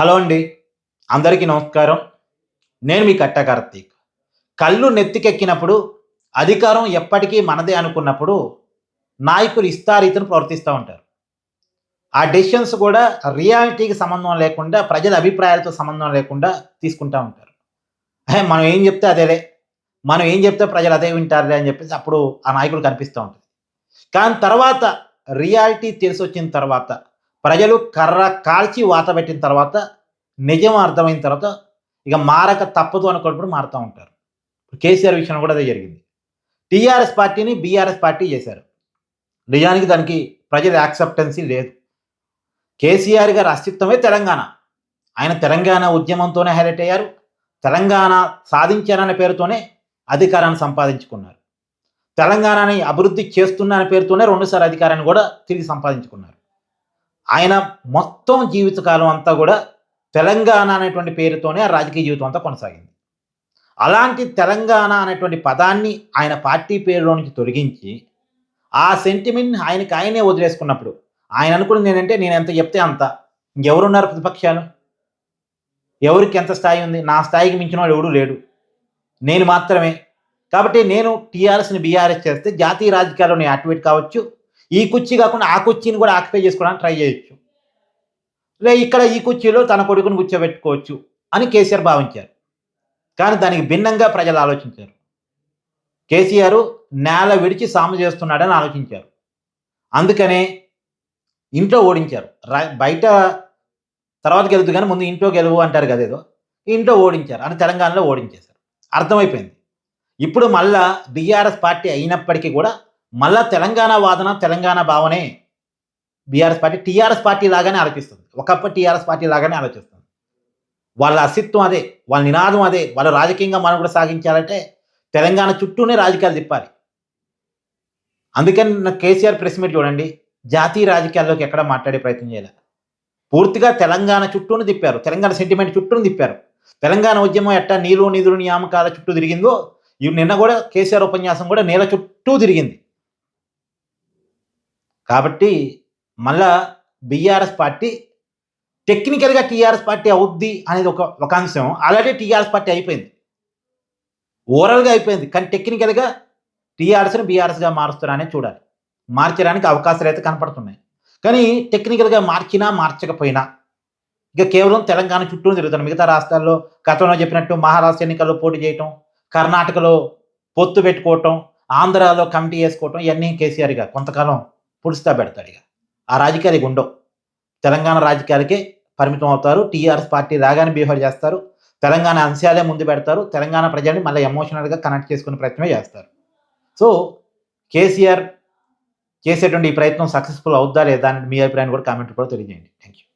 Hello అండి. అందరికీ నమస్కారం. నేను మీ కట్ట కార్తీక్. కళ్ళు నెత్తికెక్కినప్పుడు అధికారం ఎప్పటికీ మనదే అనుకున్నప్పుడు నాయకులు ఇస్తారీతను ప్రవర్తిస్తూ ఉంటారు. ఆ డెసిషన్స్ కూడా రియాలిటీకి సంబంధం లేకుండా ప్రజల అభిప్రాయాలతో సంబంధం లేకుండా తీసుకుంటూ ఉంటారు. "హే, మనం ఏం చెప్తే అదేలే. మనం ఏం చెప్తే ప్రజలు అదే వింటారులే అని చెప్పేసి అప్పుడు ఆ నాయకులు కనిపిస్తూ ఉంటుంది కానీ తర్వాత రియాలిటీ తెలిసి వచ్చిన తర్వాత ప్రజలు కర్ర కాల్చి వాత పెట్టిన తర్వాత నిజం అర్థమైన తర్వాత ఇక మారక తప్పదు అనుకున్నప్పుడు మారుతూ ఉంటారు. కేసీఆర్ విషయంలో కూడా అదే జరిగింది. టీఆర్ఎస్ పార్టీని బీఆర్ఎస్ పార్టీ చేశారు. నిజానికి దానికి ప్రజల యాక్సెప్టెన్సీ లేదు. కేసీఆర్ గారి అస్తిత్వమే తెలంగాణ. ఆయన తెలంగాణ ఉద్యమంతోనే హైలైట్ అయ్యారు. తెలంగాణ సాధించారనే పేరుతోనే అధికారాన్ని సంపాదించుకున్నారు. తెలంగాణని అభివృద్ధి చేస్తున్న అనే పేరుతోనే రెండుసార్లు అధికారాన్ని కూడా తిరిగి సంపాదించుకున్నారు. ఆయన మొత్తం జీవితకాలం అంతా కూడా తెలంగాణ అనేటువంటి పేరుతోనే ఆ రాజకీయ జీవితం అంతా కొనసాగింది. అలాంటి తెలంగాణ అనేటువంటి పదాన్ని ఆయన పార్టీ పేరులో నుంచి తొలగించి ఆ సెంటిమెంట్ ఆయనకి ఆయనే వదిలేసుకున్నప్పుడు ఆయన అనుకున్నది ఏంటంటే నేను ఎంత చెప్తే అంత. ఇంకెవరున్నారు ప్రతిపక్షాలు? ఎవరికి ఎంత స్థాయి ఉంది? నా స్థాయికి మించిన వాడు ఎవడూ లేడు. నేను మాత్రమే. కాబట్టి నేను టీఆర్ఎస్ని బీఆర్ఎస్ చేస్తే జాతీయ రాజకీయాల్లో నేను యాక్టివేట్ కావచ్చు. ఈ కుర్చీ కాకుండా ఆ కుర్చీని కూడా ఆక్యుపై చేసుకోవడానికి ట్రై చేయొచ్చు. లే ఇక్కడ ఈ కుర్చీలో తన కొడుకుని కూర్చోబెట్టుకోవచ్చు అని కేసీఆర్ భావించారు. కానీ దానికి భిన్నంగా ప్రజలు ఆలోచించారు. కేసీఆర్ నేల విడిచి సాము చేస్తున్నాడని ఆలోచించారు. అందుకనే ఇంట్లో ఓడించారు. బయట తర్వాత గెలుదు కానీ ముందు ఇంట్లో గెలువు అంటారు కదేదో ఇంట్లో ఓడించారు. అని తెలంగాణలో ఓడించేశారు. అర్థమైపోయింది. ఇప్పుడు మళ్ళా బీఆర్ఎస్ పార్టీ అయినప్పటికీ కూడా మళ్ళా తెలంగాణ వాదన తెలంగాణ భావనే బీఆర్ఎస్ పార్టీ టీఆర్ఎస్ పార్టీ లాగానే ఆలోచిస్తుంది. ఒకప్పుడు టీఆర్ఎస్ పార్టీ లాగానే ఆలోచిస్తుంది. వాళ్ళ అస్తిత్వం అదే వాళ్ళ నినాదం అదే వాళ్ళ రాజకీయంగా మనం కూడా సాగించాలంటే తెలంగాణ చుట్టూనే రాజకీయాలు తిప్పాలి. అందుకని నా కేసీఆర్ ప్రెస్ మీట్ చూడండి. జాతీయ రాజకీయాల్లోకి ఎక్కడ మాట్లాడే ప్రయత్నం చేయలేదు పూర్తిగా తెలంగాణ చుట్టూను తిప్పారు. తెలంగాణ సెంటిమెంట్ చుట్టూను తిప్పారు. తెలంగాణ ఉద్యమం ఎట్టా నీరు నిధులు నియామకాల చుట్టూ తిరిగిందో నిన్న కూడా కేసీఆర్ ఉపన్యాసం కూడా నేల చుట్టూ తిరిగింది. కాబట్టి మళ్ళా బీఆర్ఎస్ పార్టీ టెక్నికల్గా టీఆర్ఎస్ పార్టీ అవుద్ది అనేది ఒక ఒక అంశం. ఆల్రెడీ టీఆర్ఎస్ పార్టీ అయిపోయింది. ఓవరాల్గా అయిపోయింది. కానీ టెక్నికల్గా టీఆర్ఎస్ని బీఆర్ఎస్గా మారుస్తారనే చూడాలి. మార్చడానికి అవకాశాలు అయితే కనపడుతున్నాయి. కానీ టెక్నికల్గా మార్చినా మార్చకపోయినా ఇక కేవలం తెలంగాణ చుట్టూ తిరుగుతాను. మిగతా రాష్ట్రాల్లో గతంలో చెప్పినట్టు మహారాష్ట్ర ఎన్నికల్లో పోటీ చేయటం కర్ణాటకలో పొత్తు పెట్టుకోవటం ఆంధ్రాలో కమిటీ వేసుకోవటం ఇవన్నీ కేసీఆర్ కొంతకాలం పుడుస్తా పెడతాడు ఇక. ఆ రాజకీయాలకి ఉండవు. తెలంగాణ రాజకీయాలకే పరిమితం అవుతారు. టీఆర్ఎస్ పార్టీ రాగానే బిహేవ్ చేస్తారు. తెలంగాణ అంశాలే ముందు పెడతారు. తెలంగాణ ప్రజల్ని మళ్ళీ ఎమోషనల్గా కనెక్ట్ చేసుకునే ప్రయత్నమే చేస్తారు. సో కేసీఆర్ చేసేటువంటి ఈ ప్రయత్నం సక్సెస్ఫుల్ అవుద్దా లేదా అని మీ అభిప్రాయాన్ని కూడా కామెంట్ కూడా తెలియజేయండి. Thank you